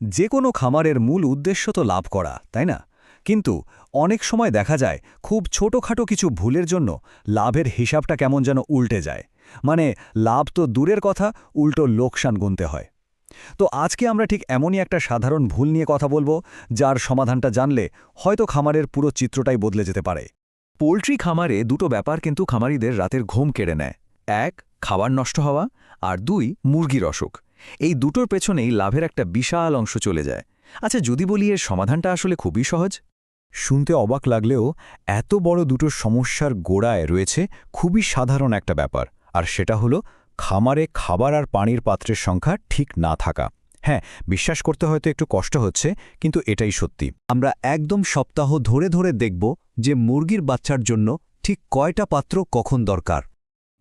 যে কোনো খামারের মূল উদ্দেশ্য তো লাভ করা, তাই না? কিন্তু অনেক সময় দেখা যায় খুব ছোটখাটো কিছু ভুলের জন্য লাভের হিসাবটা কেমন যেন উল্টে যায়। মানে লাভ তো দূরের কথা, উল্টো লোকসান গুনতে হয়। তো আজকে আমরা ঠিক এমনই একটা সাধারণ ভুল নিয়ে কথা বলব, যার সমাধানটা জানলে হয়তো খামারের পুরো চিত্রটাই বদলে যেতে পারে। পোলট্রি খামারে দুটো ব্যাপার কিন্তু খামারিদের রাতের ঘুম কেড়ে নেয়। এক, খাবার নষ্ট হওয়া, আর দুই, মুরগির অসুখ। এই দুটোর পেছনেই লাভের একটা বিশাল অংশ চলে যায়। আচ্ছা যদি বলি এর সমাধানটা আসলে খুবই সহজ? শুনতে অবাক লাগলেও এত বড় দুটো সমস্যার গোড়ায় রয়েছে খুবই সাধারণ একটা ব্যাপার, আর সেটা হলো খামারে খাবার আর পানির পাত্রের সংখ্যা ঠিক না থাকা। হ্যাঁ বিশ্বাস করতে হয়তো একটু কষ্ট হচ্ছে, কিন্তু এটাই সত্যি। আমরা একদম সপ্তাহ ধরে ধরে দেখব যে মুরগির বাচ্চার জন্য ঠিক কয়টা পাত্র কখন দরকার।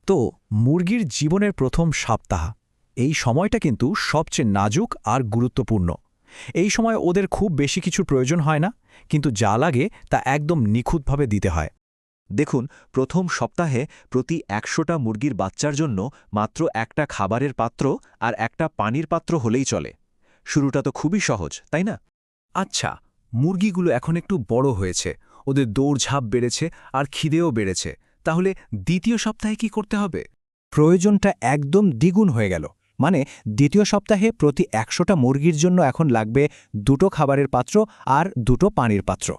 তো, মুরগির জীবনের প্রথম সপ্তাহ। এই সময়টা কিন্তু সবচেয়ে নাজুক আর গুরুত্বপূর্ণ। এই সময় ওদের খুব বেশি কিছুর প্রয়োজন হয় না, কিন্তু যা লাগে তা একদম নিখুঁতভাবে দিতে হয়। দেখুন, প্রথম সপ্তাহে প্রতি একশোটা মুরগির বাচ্চার জন্য মাত্র একটা খাবারের পাত্র আর একটা পানির পাত্র হলেই চলে। শুরুটা তো খুবই সহজ, তাই না? আচ্ছা মুরগিগুলো এখন একটু বড় হয়েছে, ওদের দৌড়ঝাঁপ বেড়েছে আর খিদেও বেড়েছে। তাহলে দ্বিতীয় সপ্তাহে কি করতে হবে? প্রয়োজনটা একদম দ্বিগুণ হয়ে গেল। মানে দ্বিতীয় সপ্তাহে প্রতি একশোটা মুরগির জন্য এখন লাগবে দুটো খাবারের পাত্র আর দুটো পানির পাত্র।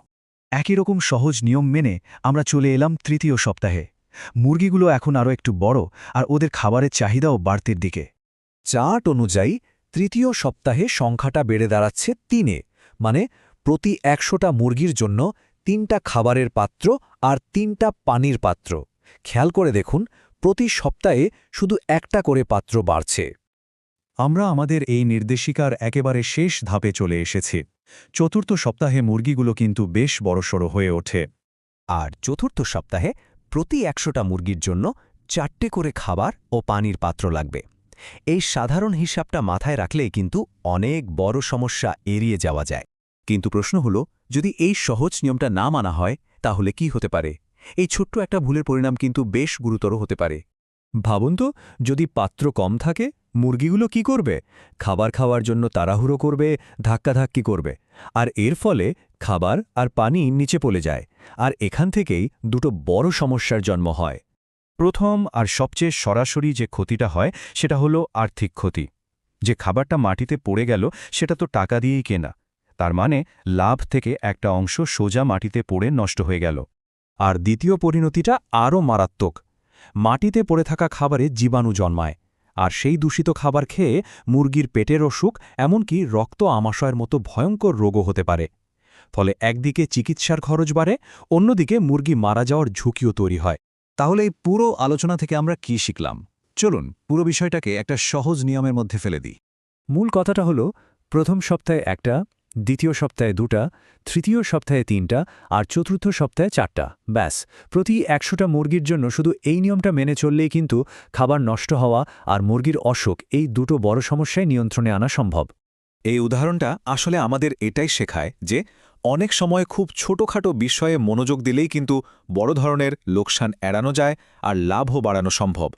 একই রকম সহজ নিয়ম মেনে আমরা চলে এলাম তৃতীয় সপ্তাহে। মুরগিগুলো এখন আরও একটু বড় আর ওদের খাবারের চাহিদাও বাড়তির দিকে। চার্ট অনুযায়ী তৃতীয় সপ্তাহে সংখ্যাটা বেড়ে দাঁড়াচ্ছে তিনে মানে প্রতি একশোটা মুরগির জন্য তিনটা খাবারের পাত্র আর তিনটা পানির পাত্র। খেয়াল করে দেখুন, প্রতি সপ্তাহে শুধু একটা করে পাত্র বাড়ছে। আমরা আমাদের এই নির্দেশিকার একেবারে শেষ ধাপে চলে এসেছি। চতুর্থ সপ্তাহে মুরগিগুলো কিন্তু বেশ বড়সড় হয়ে ওঠে। আর চতুর্থ সপ্তাহে প্রতি একশোটা মুরগির জন্য চারটে করে খাবার ও পানির পাত্র লাগবে। এই সাধারণ হিসাবটা মাথায় রাখলেই কিন্তু অনেক বড় সমস্যা এড়িয়ে যাওয়া যায়। কিন্তু প্রশ্ন হল, যদি এই সহজ নিয়মটা না মানা হয়, তাহলে কি হতে পারে? এই ছোট্ট একটা ভুলের পরিণাম কিন্তু বেশ গুরুতর হতে পারে। ভাবুন তো, যদি পাত্র কম থাকে মুরগিগুলো কি করবে? খাবার খাওয়ার জন্য তাড়াহুড়ো করবে, ধাক্কাধাক্কি করবে। আর এর ফলে খাবার আর পানি নিচে পড়ে যায়। আর এখান থেকেই দুটো বড় সমস্যার জন্ম হয়। প্রথম আর সবচেয়ে সরাসরি যে ক্ষতিটা হয়, সেটা হলো আর্থিক ক্ষতি। যে খাবারটা মাটিতে পড়ে গেল, সেটা তো টাকা দিয়েই কেনা। তার মানে লাভ থেকে একটা অংশ সোজা মাটিতে পড়ে নষ্ট হয়ে গেল। আর দ্বিতীয় পরিণতিটা আরও মারাত্মক। মাটিতে পড়ে থাকা খাবারে জীবাণু জন্মায়। আর সেই দূষিত খাবার খেয়ে মুরগির পেটের অসুখ এমনকি রক্ত আমাশয়ের মতো ভয়ঙ্কর রোগও হতে পারে। ফলে একদিকে চিকিৎসার খরচ বাড়ে অন্যদিকে মুরগি মারা যাওয়ার ঝুঁকিও তৈরি হয়। তাহলে এই পুরো আলোচনা থেকে আমরা কি শিখলাম? চলুন পুরো বিষয়টাকে একটা সহজ নিয়মের মধ্যে ফেলে দিই। মূল কথাটা হলো প্রথম সপ্তাহে একটা দ্বিতীয় সপ্তাহে দুটা, তৃতীয় সপ্তাহে তিনটা, আর চতুর্থ সপ্তাহে চারটা। ব্যাস, প্রতি একশোটা মুরগির জন্য শুধু এই নিয়মটা মেনে চললেই কিন্তু খাবার নষ্ট হওয়া আর মুরগির অসুখ এই দুটো বড় সমস্যায় নিয়ন্ত্রণে আনা সম্ভব। এই উদাহরণটা আসলে আমাদের এটাই শেখায় যে অনেক সময় খুব ছোটখাটো বিষয়ে মনোযোগ দিলেই কিন্তু বড় ধরনের লোকসান এড়ানো যায় আর লাভও বাড়ানো সম্ভব।